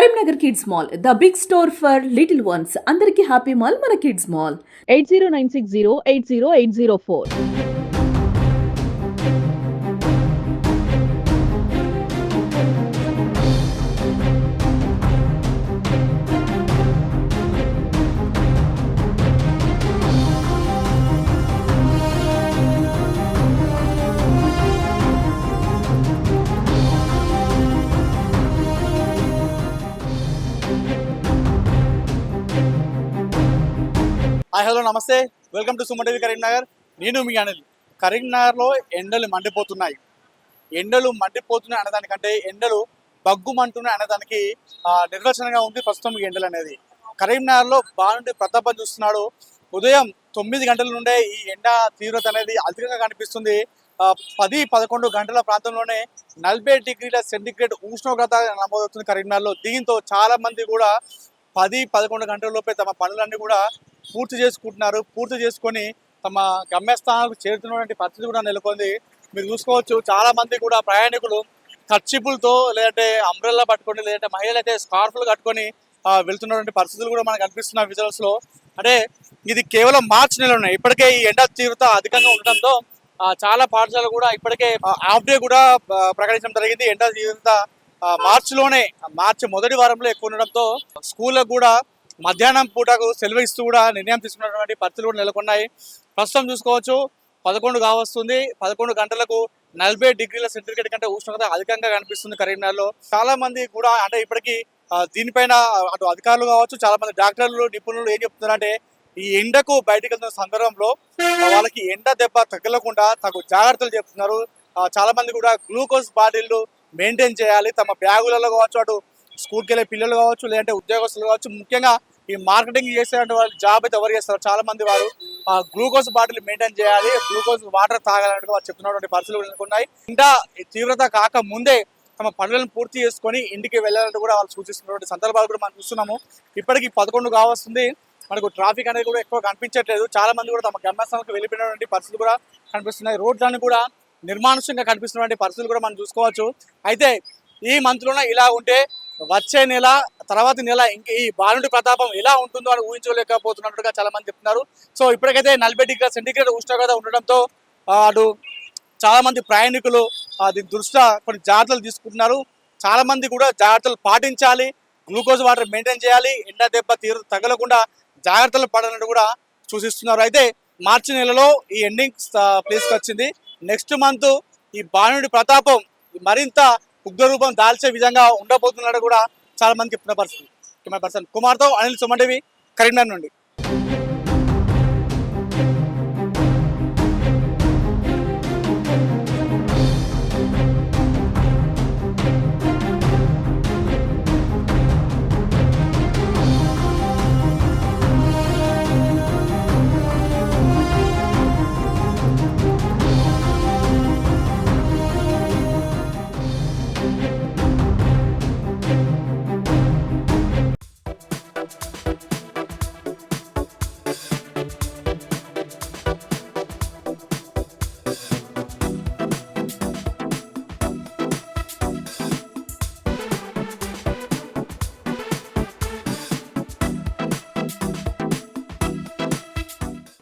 Karimnagar kids mall the big store for little ones. అందరికీ happy mall మన kids mall. Eight zero nine six zero eight zero eight zero four. Hi hello namaste. Welcome to Suman TV Karimnagar నేను మీ అనిల్. కరీంనగర్లో ఎండలు మండిపోతున్నాయి. ఎండలు మండిపోతున్నాయి అనేదానికంటే ఎండలు బగ్గుమంటున్నాయి అనేదానికి నిర్వచనంగా ఉంది ప్రస్తుతం ఈ ఎండలు అనేది. కరీంనగర్లో బాగుండి ప్రతాపం చూస్తున్నాడు. ఉదయం తొమ్మిది గంటల నుండే ఈ ఎండ తీవ్రత అనేది అధికంగా కనిపిస్తుంది. పది పదకొండు గంటల ప్రాంతంలోనే నలభై డిగ్రీల సెంటిగ్రేడ్ ఉష్ణోగ్రత నమోదవుతుంది కరీంనగర్లో. దీంతో చాలా మంది కూడా పది పదకొండు గంటల లోపే తమ పనులన్నీ కూడా పూర్తి చేసుకుంటున్నారు. పూర్తి చేసుకొని తమ గమ్యస్థానాలకు చేరుతున్నటువంటి పరిస్థితి కూడా నెలకొంది. మీరు చూసుకోవచ్చు చాలా మంది కూడా ప్రయాణికులు ఖర్చిపులతో లేదంటే అంబ్రెల్లా పట్టుకొని లేదంటే మహిళలు అయితే స్కార్ఫ్లు కట్టుకొని వెళ్తున్నటువంటి పరిస్థితులు కూడా మనకు కనిపిస్తున్నాయి విజువల్స్లో. అంటే ఇది కేవలం మార్చి నెల ఉన్నాయి ఇప్పటికే ఈ ఎండ తీవ్రత అధికంగా ఉండడంతో చాలా పాఠశాలలు కూడా ఇప్పటికే హాఫ్ డే కూడా ప్రకటించడం జరిగింది. ఎండ తీవ్రత మార్చిలోనే మార్చి మొదటి వారంలో ఎక్కువ ఉండడంతో స్కూళ్ళకు కూడా మధ్యాహ్నం పూటకు సెలవు ఇస్తూ కూడా నిర్ణయం తీసుకున్నటువంటి పరిస్థితులు కూడా నెలకొన్నాయి. ప్రస్తుతం చూసుకోవచ్చు పదకొండు కావస్తుంది. పదకొండు గంటలకు నలభై డిగ్రీల సెంటిగ్రేడ్ కంటే ఉష్ణోగ్రత అధికంగా కనిపిస్తుంది కరీంనగర్లో. చాలా మంది కూడా అంటే ఇప్పటికీ దీనిపైన అటు అధికారులు కావచ్చు చాలా మంది డాక్టర్లు నిపుణులు ఏం చెప్తున్నారంటే ఈ ఎండకు బయటకు వెళ్తున్న సందర్భంలో వాళ్ళకి ఎండ దెబ్బ తగలకుండా తగు జాగ్రత్తలు చెప్తున్నారు. చాలా మంది కూడా గ్లూకోజ్ బాటిల్లు మెయింటైన్ చేయాలి. తమ బ్యాగులలో కావచ్చు అటు స్కూల్కి వెళ్ళే పిల్లలు కావచ్చు లేదంటే ఉద్యోగస్తులు కావచ్చు ముఖ్యంగా ఈ మార్కెటింగ్ చేసేటువంటి వాళ్ళు జాబ్ అయితే ఎవరు చేస్తారు చాలా మంది వారు ఆ గ్లూకోజ్ బాటిల్ మెయింటైన్ చేయాలి గ్లూకోజ్ వాటర్ తాగాలంటే వాళ్ళు చెప్తున్నటువంటి పరిస్థితులు ఉన్నాయి. ఇంకా తీవ్రత కాక ముందే తమ పనులను పూర్తి చేసుకొని ఇంటికి వెళ్ళాలని కూడా వాళ్ళు సూచిస్తున్నటువంటి సందర్భాలు కూడా మనం చూస్తున్నాము. ఇప్పటికి పదకొండు కావస్తుంది. మనకు ట్రాఫిక్ అనేది కూడా ఎక్కువ కనిపించట్లేదు. చాలా మంది కూడా తమ గమ్యస్థానాలకు వెళ్ళిపోయినటువంటి పరిస్థితులు కూడా కనిపిస్తున్నాయి. రోడ్లను కూడా నిర్మానుష్యంగా కనిపిస్తున్నటువంటి పరిస్థితులు కూడా మనం చూసుకోవచ్చు. అయితే ఈ మంత్లోనే ఇలా ఉంటే వచ్చే నెల తర్వాత నెల ఇంకా ఈ బాలుడి ప్రతాపం ఎలా ఉంటుందో అని ఊహించలేకపోతున్నట్టుగా చాలా మంది చెప్తున్నారు. సో ఇప్పటికైతే నలభై డిగ్రీ సెంటిగ్రేడ్ ఉష్ణోగ్రత ఉండడంతో అటు చాలా మంది ప్రయాణికులు అది దీని దృష్ట్యా కొన్ని జాగ్రత్తలు తీసుకుంటున్నారు. చాలా మంది కూడా జాగ్రత్తలు పాటించాలి. గ్లూకోజ్ వాటర్ మెయింటైన్ చేయాలి. ఎండ దెబ్బ తీరు తగలకుండా జాగ్రత్తలు పడాలని కూడా సూచిస్తున్నారు. అయితే మార్చి నెలలో ఈ ఎండింగ్ ప్లేస్కి వచ్చింది. నెక్స్ట్ మంత్ ఈ బాణుడి ప్రతాపం మరింత ఉగ్రరూపం దాల్చే విధంగా ఉండబోతున్నాడు కూడా చాలా మంది చెప్తున్న పరిస్థితి కెమెరా పర్సన్ కుమార్తో అనిల్ సుమంటివి కరీంనగర్ నుండి.